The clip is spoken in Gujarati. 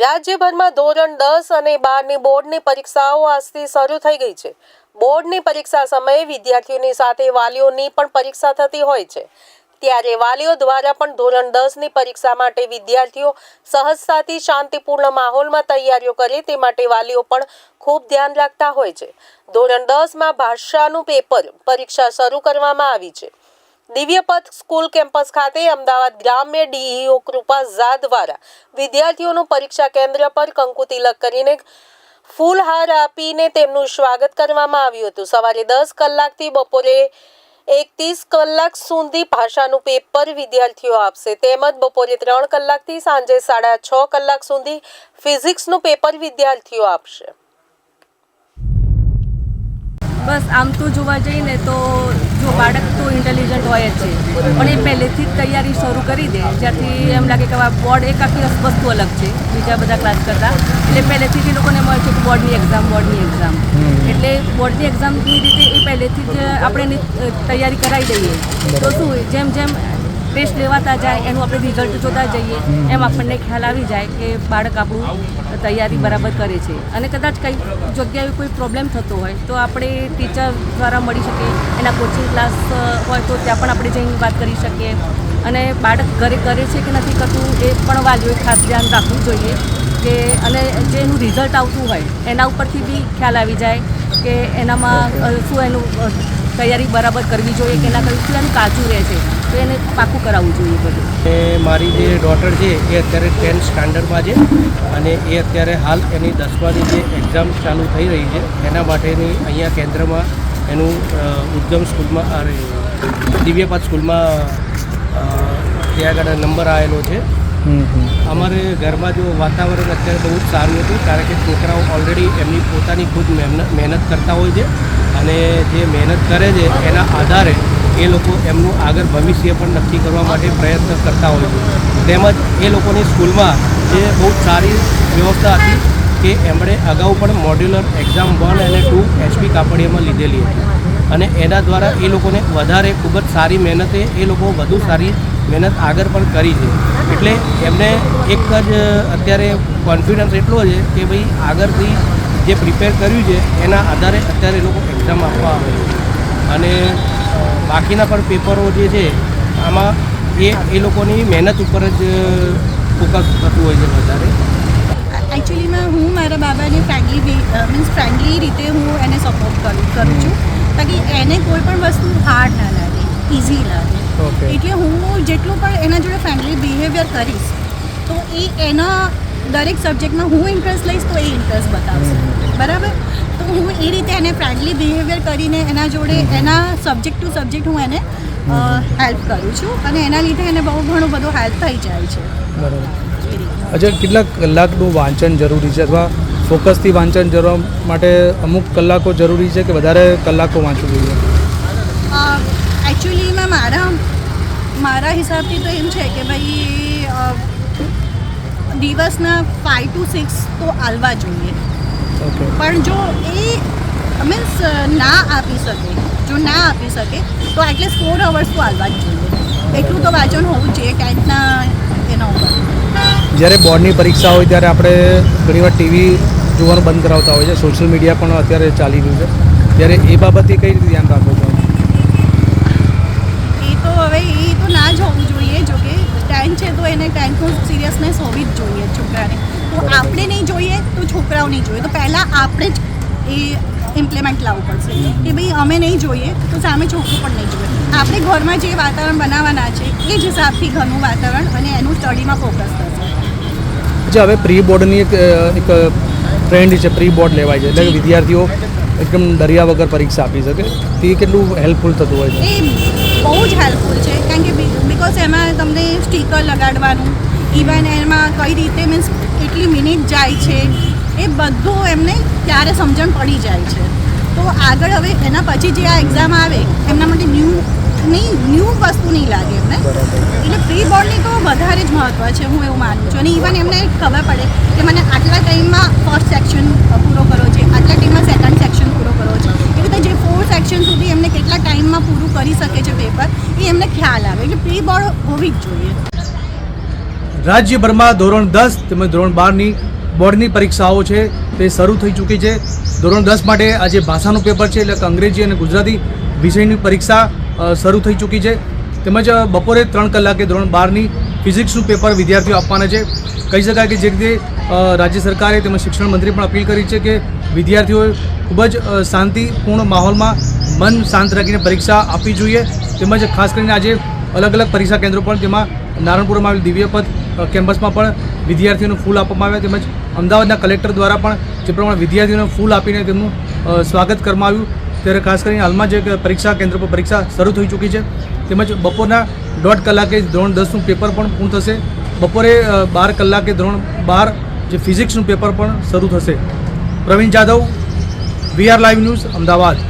રાજ્યભરમાં ધોરણ દસ અને બારની બોર્ડની પરીક્ષાઓ આજથી શરૂ થઈ ગઈ છે. બોર્ડની પરીક્ષા સમયે વિદ્યાર્થીઓની સાથે વાલીઓની પણ પરીક્ષા થતી હોય છે. ત્યારે વાલીઓ દ્વારા પણ ધોરણ દસની પરીક્ષા માટે વિદ્યાર્થીઓ સહજતાથી શાંતિપૂર્ણ માહોલમાં તૈયારીઓ કરે તે માટે વાલીઓ પણ ખૂબ ધ્યાન રાખતા હોય છે. ધોરણ દસમાં ભાષાનું પેપર પરીક્ષા શરૂ કરવામાં આવી છે. દિવ્યપથ સ્કૂલ કેમ્પસ ખાતે અમદાવાદ ગ્રામ્ય ડીઈઓ કૃપા ઝા દ્વારા વિદ્યાર્થીઓનું પરીક્ષા કેન્દ્ર પર કંકુ તિલક કરીને ફૂલહાર આપીને તેમનું સ્વાગત કરવામાં આવ્યું હતું. સવારે દસ કલાકથી બપોરે એકત્રીસ કલાક સુધી ભાષાનું પેપર વિદ્યાર્થીઓ આપશે. તેમજ બપોરે ત્રણ કલાકથી સાંજે સાડા છ કલાક સુધી ફિઝિક્સનું પેપર વિદ્યાર્થીઓ આપશે. બસ આમ તો જોવા જઈએ ને તો જો બાળક તો હોય જ છે. પણ એ પહેલેથી જ તૈયારી શરૂ કરી દે. જ્યાંથી એમ લાગે કે બોર્ડ એક આખી વસ્તુ અલગ છે. બીજા બધા ક્લાસ કરતાં. એટલે પહેલેથી જ એ લોકોને મળે છે કે બોર્ડની એક્ઝામ બોર્ડની એક્ઝામ એટલે બોર્ડની એક્ઝામની રીતે એ પહેલેથી જ આપણે એની તૈયારી કરાવી દઈએ. તો શું જેમ જેમ ટેસ્ટ લેવાતા જાય, એનું આપણે રિઝલ્ટ જોતા જઈએ, એમ આપણને ખ્યાલ આવી જાય કે બાળક આપણું તૈયારી બરાબર કરે છે. અને કદાચ કંઈ જગ્યાએ કોઈ પ્રોબ્લેમ થતો હોય, તો આપણે ટીચર દ્વારા મળી શકીએ એના કોચિંગ ક્લાસ હોય તો ત્યાં પણ આપણે જઈને વાત કરી શકીએ. અને બાળક ઘરે કરે છે કે નથી કરતું, એ પણ વાલીઓએ ખાસ ધ્યાન રાખવું જોઈએ કે, અને જે એનું રિઝલ્ટ આવતું હોય, એના ઉપરથી બી ખ્યાલ આવી જાય કે એનામાં શું એનું તૈયારી બરાબર કરવી જોઈએ કે ના કરવી એનું કાચું રહે છે. તો એને પાકું કરાવવું જોઈએ બધું. મારી જે ડોટર છે, એ અત્યારે ટેન્થ સ્ટાન્ડર્ડમાં છે અને એ અત્યારે હાલ એની દસમાની જે એક્ઝામ ચાલુ થઈ રહી છે, એના માટેની અહીંયા કેન્દ્રમાં એનું ઉદ્ગમ સ્કૂલમાં દિવ્યપાત સ્કૂલમાં ત્યાં આગળ નંબર આવેલો છે. અમારે ઘરમાં જો વાતાવરણ અત્યારે બહુ જ સારું હતું, કારણ કે છોકરાઓ ઓલરેડી એમની પોતાની મહેનત મહેનત કરતા હોય છે અને જે મહેનત કરે છે એના આધારે એ લોકો એમનું આગળ ભવિષ્ય પણ નક્કી કરવા માટે પ્રયત્ન કરતા હોય છે. તેમજ એ લોકોની સ્કૂલમાં જે બહુ સારી વ્યવસ્થા હતી કે એમણે અગાઉ પણ મોડ્યુલર એક્ઝામ વન અને ટુ એચપી કાપડિયામાં લીધેલી હતી. અને એના દ્વારા એ લોકોને વધારે ખૂબ જ સારી મહેનતે એ લોકો વધુ સારી મહેનત આગળ પણ કરી છે. એટલે એમને એક જ અત્યારે કોન્ફિડન્સ એટલો છે કે ભાઈ આગળથી જે પ્રિપેર કર્યું છે એના આધારે અત્યારે એ લોકો એક્ઝામ આપવા આવે છે. અને બાકીના પણ પેપરો જે છે આમાં એ એ લોકોની મહેનત ઉપર જ ફોકસ થતું હોય છે વધારે. એકચ્યુઅલીમાં હું મારા બાબાને ફ્રેન્ડલી મીન્સ ફ્રેન્ડલી રીતે હું એને સપોર્ટ કરું કરું છું. તાકી એને કોઈ પણ વસ્તુ હાર્ડ ના લાગે ઇઝી લાગે. એટલે હું જેટલું પણ એના જોડે ફ્રેન્ડલી બિહેવિયર કરીશ તો એ એના દરેક સબ્જેક્ટમાં હું ઇન્ટરેસ્ટ લઈશ તો એ ઇન્ટરેસ્ટ બતાવશે. બરાબર? તો હું એ રીતે એને ફ્રેન્ડલી બિહેવિયર કરીને એના જોડે એના સબ્જેક્ટ ટુ સબ્જેક્ટ હું એને હેલ્પ કરું છું. અને એના લીધે એને બહુ ઘણું બધું હેલ્પ થઈ જાય છે. બરાબર. અચ્છા કેટલા કલાકનું વાંચન જરૂરી છે અથવા ફોકસથી વાંચન જરૂર માટે અમુક કલાકો જરૂરી છે કે વધારે કલાકો વાંચવું જોઈએ? એકચ્યુઅલીમાં મારા મારા હિસાબથી તો એમ છે કે ભાઈ દિવસના ફાઇવ ટુ સિક્સ તો આલવા જોઈએ. પણ જો એ મીન્સ ના આપી શકે જો ના આપી શકે તો એટલીસ્ટ ફોર અવર્સ તો આલવા જ જોઈએ. એટલું તો વાંચન હોવું જોઈએ ટેન્થના એના ઉપર. જ્યારે બોર્ડની પરીક્ષા હોય ત્યારે આપણે ઘણીવાર ટીવી જોવાનું બંધ કરાવતા હોય છે. સોશિયલ મીડિયા પણ અત્યારે ચાલી રહ્યું છે. ત્યારે એ બાબતે કઈ રીતે ધ્યાન રાખો છો એ તો હવે એ તો ના જ હોવું જોઈએ જો કે ટેન્થ છે ઓફ સિરિયસનેસ હોવી જ જોઈએ છોકરાને. તો આપણે નહીં જોઈએ તો છોકરાઓ નહીં જોઈએ. તો પહેલાં આપણે જ એ ઇમ્પ્લિમેન્ટ લાવવું પડશે. કે ભાઈ અમે નહીં જોઈએ તો સામે છોકરું પણ નહીં જોઈએ. આપણે ઘરમાં જે વાતાવરણ બનાવવાના છે એ જ હિસાબથી ઘરનું વાતાવરણ અને એનું સ્ટડીમાં ફોકસ થશે જે હવે પ્રી બોર્ડની એક એક ટ્રેન્ડ છે પ્રી બોર્ડ લેવાય છે. એટલે વિદ્યાર્થીઓ એકદમ દરિયા વગર પરીક્ષા આપી શકે. તે કેટલું હેલ્પફુલ થતું હોય છે? બહુ જ હેલ્પફુલ છે. કારણ કે બિકોઝ એમાં તમને સ્ટીકર લગાડવાનું ઇવન એમાં કઈ રીતે મીન્સ કેટલી મિનિટ જાય છે, એ બધું એમને ત્યારે સમજણ પડી જાય છે. તો આગળ હવે એના પછી જે આ એક્ઝામ આવે, એમના માટે ન્યૂ નહીં ન્યૂ વસ્તુ નહીં લાગે એમને. એટલે પ્રી બોર્ડની તો વધારે જ મહત્ત્વ છે, હું એવું માનું છું. અને ઇવન એમને ખબર પડે કે મને આટલા ટાઈમમાં ફર્સ્ટ સેક્શન પૂરો કરો છે, આટલા ટાઈમમાં સેકન્ડ સેક્શન પૂરો કરવો છે એ રીતે જે ફોર સેક્શન સુધી એમને કેટલા ટાઈમમાં પૂરું કરી શકે છે પેપર એ એમને ખ્યાલ આવે. એટલે પ્રી બોર્ડ હોવી જ જોઈએ. રાજ્યભરમાં ધોરણ દસ તેમજ ધોરણ બારની બોર્ડની પરીક્ષાઓ છે, તે શરૂ થઈ ચૂકી છે. ધોરણ દસ માટે આજે ભાષાનું પેપર છે, એટલે કે અંગ્રેજી અને ગુજરાતી વિષયની પરીક્ષા શરૂ થઈ ચૂકી છે. તેમજ બપોરે ત્રણ કલાકે ધોરણ બારની ફિઝિક્સનું પેપર વિદ્યાર્થીઓ આપવાના છે. કહી શકાય કે જે રીતે રાજ્ય સરકારે તેમજ શિક્ષણ મંત્રી પણ અપીલ કરી છે કે વિદ્યાર્થીઓએ ખૂબ જ શાંતિપૂર્ણ માહોલમાં મન શાંત રાખીને પરીક્ષા આપવી જોઈએ. તેમજ ખાસ કરીને આજે અલગ અલગ પરીક્ષા કેન્દ્રો પણ તેમાં નારણપુરમાં આવેલ દિવ્યપથ કેમ્પસમાં પણ વિદ્યાર્થીઓને ફૂલ આપવામાં આવ્યા. તેમજ અમદાવાદના કલેક્ટર દ્વારા પણ જે પ્રમાણે વિદ્યાર્થીઓને ફૂલ આપીને તેમનું સ્વાગત કરવામાં આવ્યું. ત્યારે ખાસ કરીને હાલમાં જે પરીક્ષા કેન્દ્ર પર પરીક્ષા શરૂ થઈ ચૂકી છે. તેમજ બપોરના દોઢ કલાકે ધોરણ દસનું પેપર પણ પૂર્ણ થશે. બપોરે બાર કલાકે ધોરણ બાર જે ફિઝિક્સનું પેપર પણ શરૂ થશે. Pravin Jadav VR live news Ahmedabad.